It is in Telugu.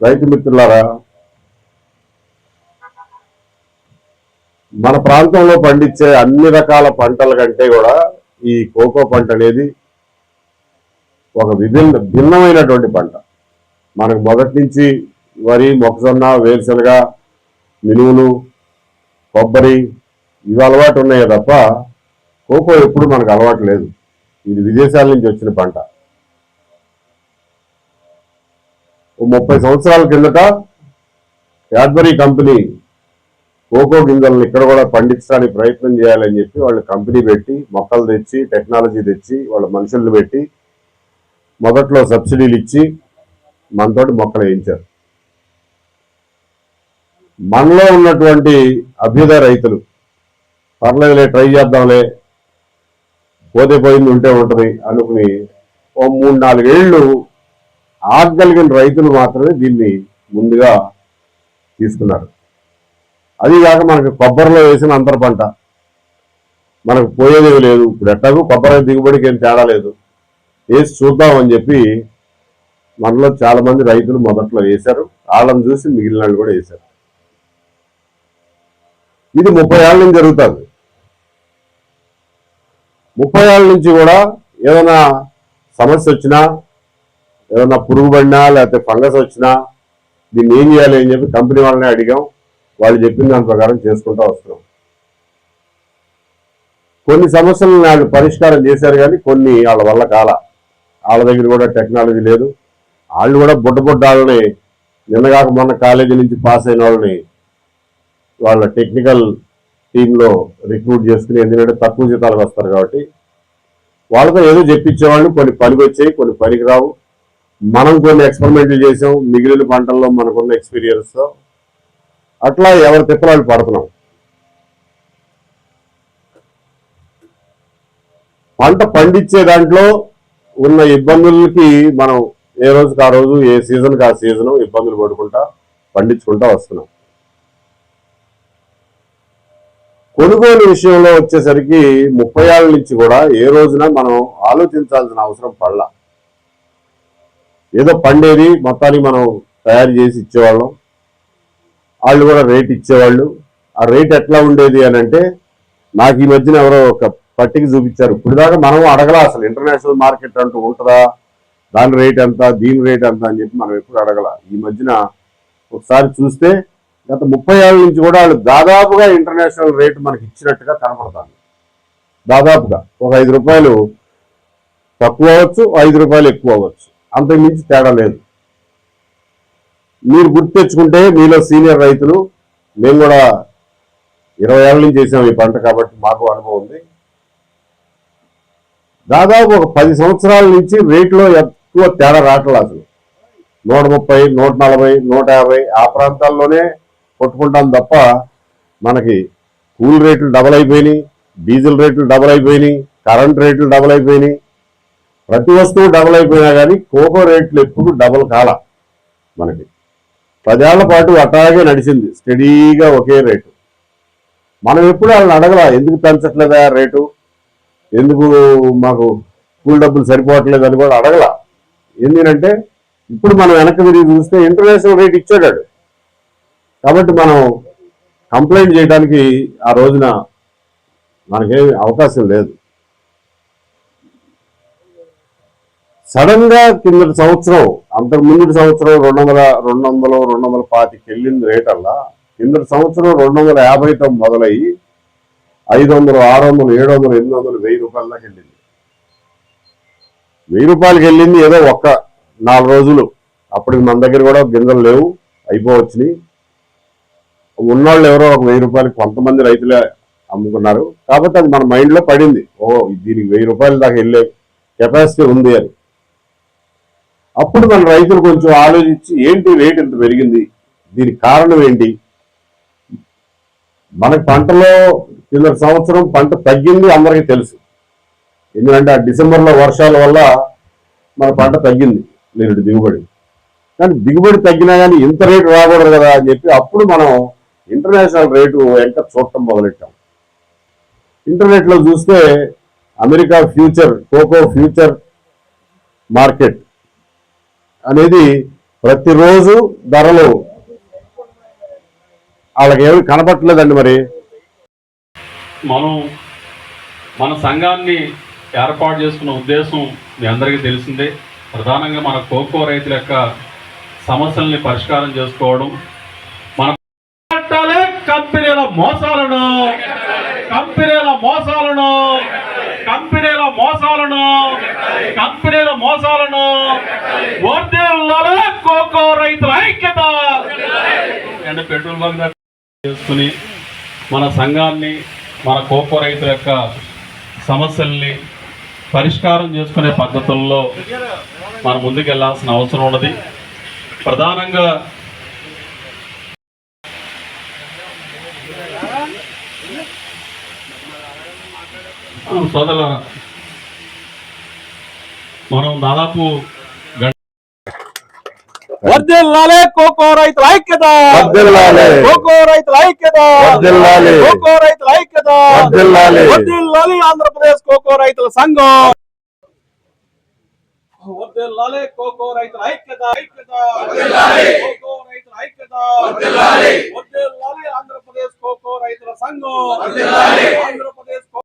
రైతు మిత్రులారా మన ప్రాంతంలో పండించే అన్ని రకాల పంటల కంటే కూడా ఈ కోకో పంట అనేది ఒక విభిన్న భిన్నమైనటువంటి పంట. మనకు మొదటి నుంచి వరి మొక్కజొన్న వేరుశనగ మినువులు కొబ్బరి ఇవి అలవాటు ఉన్నాయే తప్ప కోకో ఎప్పుడు మనకు అలవాటు లేదు. ఇది విదేశాల నుంచి వచ్చిన పంట. ముప్పై సంవత్సరాల కిందట క్యాడ్బరీ కంపెనీ కోకో గింజలను ఇక్కడ కూడా పండించడానికి ప్రయత్నం చేయాలని చెప్పి వాళ్ళు కంపెనీ పెట్టి మొక్కలు తెచ్చి టెక్నాలజీ తెచ్చి వాళ్ళ మనుషుల్ని పెట్టి మొదట్లో సబ్సిడీలు ఇచ్చి మనతోటి మొక్కలు వేయించారు. మనలో ఉన్నటువంటి అభ్యుదయ రైతులు పర్లేదులే ట్రై చేద్దాంలే పోతే పోయింది ఉంటే ఉంటుంది అనుకుని ఓ మూడు నాలుగేళ్ళు ఆగగలిగిన రైతులు మాత్రమే దీన్ని ముందుగా తీసుకున్నారు. అదిగాక మనకు కొబ్బరిలో వేసిన అంతర పంట. మనకు పోయేది లేదు. ఇప్పుడు ఎట్టాగు కొబ్బరి దిగుబడికి ఏం తేడా లేదు. వేసి చూద్దాం అని చెప్పి మనలో చాలామంది రైతులు మొదట్లో వేశారు. వాళ్ళని చూసి మిగిలిన వాళ్ళు కూడా వేశారు. ఇది ముప్పై ఏళ్ళ నుంచి జరుగుతుంది. ముప్పై ఏళ్ళ నుంచి కూడా ఏదైనా సమస్య వచ్చినా ఏదైనా పురుగు పడినా లేకపోతే ఫంగస్ వచ్చినా దీన్ని ఏం చేయాలి అని చెప్పి కంపెనీ వాళ్ళనే అడిగాం. వాళ్ళు చెప్పిన దాని ప్రకారం చేసుకుంటూ వస్తున్నాం. కొన్ని సమస్యలను వాళ్ళు పరిష్కారం చేశారు కానీ కొన్ని వాళ్ళ వల్ల కాల. వాళ్ళ దగ్గర కూడా టెక్నాలజీ లేదు. వాళ్ళు కూడా బుడ్డ బుడ్డ వాళ్ళని నిన్నగాక మొన్న కాలేజీ నుంచి పాస్ అయిన వాళ్ళని వాళ్ళ టెక్నికల్ టీంలో రిక్రూట్ చేసుకుని ఎందుకంటే తక్కువ జీతాలకు వస్తారు కాబట్టి వాళ్ళతో ఏదో చెప్పించేవాళ్ళు కొన్ని పనికి వచ్చాయి కొన్ని పనికి రావు. మనం కొన్ని ఎక్స్పెరిమెంట్లు చేసాం. మిగిలిన పంటల్లో మనకున్న ఎక్స్పీరియన్స్తో అట్లా ఎవరి తిప్పలాలు పడుతున్నాం. పంట పండించే దాంట్లో ఉన్న ఇబ్బందులకి మనం ఏ రోజుకి ఆ రోజు ఏ సీజన్కి ఆ సీజన్ ఇబ్బందులు పడుకుంటా పండించుకుంటా వస్తున్నాం. కొనుగోలు విషయంలో వచ్చేసరికి ముప్పై ఏళ్ళ నుంచి కూడా ఏ రోజున మనం ఆలోచించాల్సిన అవసరం పడలా. ఏదో పండేది మొత్తానికి మనం తయారు చేసి ఇచ్చేవాళ్ళం. వాళ్ళు కూడా రేట్ ఇచ్చేవాళ్ళు. ఆ రేట్ ఎట్లా ఉండేది అని అంటే నాకు ఈ మధ్యన ఎవరో ఒక పట్టిక చూపించారు. ఇప్పుడు దాకా మనం అడగలా అసలు. ఇంటర్నేషనల్ మార్కెట్ అంటూ ఉంటుందా? దాని రేట్ ఎంత? దీని రేట్ ఎంత? అని చెప్పి మనం ఎప్పుడు అడగల. ఈ మధ్యన ఒకసారి చూస్తే గత ముప్పై ఏళ్ళ నుంచి కూడా వాళ్ళు దాదాపుగా ఇంటర్నేషనల్ రేట్ మనకి ఇచ్చినట్టుగా కనపడతాను దాదాపుగా ఒక ఐదు రూపాయలు తక్కువ అవ్వచ్చు ఐదు రూపాయలు ఎక్కువ అవ్వచ్చు. అంతకుమించి తేడా లేదు. మీరు గుర్తు తెచ్చుకుంటే మీలో సీనియర్ రైతులు మేము కూడా ఇరవై ఏళ్ళ నుంచి చేసాం ఈ పంట కాబట్టి మాకు అనుభవం ఉంది. దాదాపు ఒక పది సంవత్సరాల నుంచి రేట్లో ఎక్కువ తేడా రావట్లేదు అసలు. నూట ముప్పై నూట నలభై నూట యాభై ఆ ప్రాంతాల్లోనే కొట్టుకుంటాం తప్ప మనకి కూల్ రేట్లు డబల్ అయిపోయినాయి డీజిల్ రేట్లు డబల్ అయిపోయినాయి కరెంట్ రేట్లు డబల్ అయిపోయినాయి. ప్రతి వస్తువు డబల్ అయిపోయినా కానీ కోకో రేట్లు ఎప్పుడు డబుల్ కాల మనకి. పదేళ్ళ పాటు అట్లాగే నడిచింది. స్టడీగా ఒకే రేటు. మనం ఎప్పుడు వాళ్ళని అడగలా ఎందుకు పెంచట్లేదా రేటు? ఎందుకు మాకు కూల్ డబ్బులు సరిపోవట్లేదు అని కూడా అడగలా. ఎందుకంటే ఇప్పుడు మనం వెనక్కి తిరిగి చూస్తే ఇంటర్నేషనల్ రేట్ ఇచ్చాడాడు కాబట్టి మనం కంప్లైంట్ చేయడానికి ఆ రోజున మనకేమి అవకాశం లేదు. సడన్గా కిందటి సంవత్సరం అంతకు ముందు సంవత్సరం రెండు వందల రెండు వందలు రెండు వందల పాతికి వెళ్ళింది రేట్ అల్లా కిందటి సంవత్సరం రెండు వందల యాభైతో మొదలయ్యి ఐదు వందలు ఆరు వందలు ఏడు వందలు ఎనిమిది వందలు వెయ్యి రూపాయల దాకా వెళ్ళింది. వెయ్యి రూపాయలకి వెళ్ళింది ఏదో ఒక్క నాలుగు రోజులు. అప్పటికి మన దగ్గర కూడా గింజలు లేవు అయిపోవచ్చినాయి. ఉన్నవాళ్ళు ఎవరో ఒక వెయ్యి రూపాయలకి కొంతమంది రైతులే అమ్ముకున్నారు. కాబట్టి అది మన మైండ్లో పడింది. ఓ దీనికి వెయ్యి రూపాయలు దాకా వెళ్ళే కెపాసిటీ ఉంది అని. అప్పుడు మన రైతులు కొంచెం ఆలోచించి ఏంటి రేట్ ఇంత పెరిగింది? దీనికి కారణం ఏంటి? మన పంటలో కింద సంవత్సరం పంట తగ్గింది అందరికీ తెలుసు. ఎందుకంటే ఆ డిసెంబర్లో వర్షాల వల్ల మన పంట తగ్గింది. నేను దిగుబడి. కానీ దిగుబడి తగ్గినా కానీ ఇంత రేటు రాకూడదు కదా అని చెప్పి అప్పుడు మనం ఇంటర్నేషనల్ రేటు వెంట చూడటం మొదలెట్టాం. ఇంటర్నెట్లో చూస్తే America future cocoa future market అనేది ప్రతిరోజు ధరలు. వాళ్ళకి ఏమి కనపట్లేదండి మరి. మనం మన సంఘాన్ని ఏర్పాటు చేసుకున్న ఉద్దేశం మీ అందరికీ తెలిసిందే. ప్రధానంగా మన కోకో రైతుల యొక్క సమస్యల్ని పరిష్కారం చేసుకోవడం. మన కంపెనీల మోసాలను. కంపెనీల మోసాలను. కంపెనీల మోసాలను కంపెనీల మోసాలను వర్దేళ్ళలో కోకో రైతుల ఐక్యత. అండ్ పెట్రోల్ బంక్ చేసుకుని మన సంఘాన్ని మన కోకో రైతుల యొక్క సమస్యల్ని పరిష్కారం చేసుకునే పద్ధతుల్లో మనం ముందుకెళ్ళాల్సిన అవసరం ఉన్నది. ప్రధానంగా సోదర మనం దాదాపు కోకో రైతుల ఐక్యత! వర్ధిల్లాలే. కోకో రైతుల ఐక్యత! వర్ధిల్లాలే. కోకో రైతుల ఐక్యత! వర్ధిల్లాలే. వర్ధిల్లాలి ఆంధ్రప్రదేశ్ కోకో రైతుల సంఘం! వర్ధిల్లాలే కోకో రైతుల ఐక్యత! ఐక్యత కోకో రైతుల ఐక్యత! వర్ధిల్లాలి! ఆంధ్రప్రదేశ్ కోకో రైతుల సంఘం! ఆంధ్ర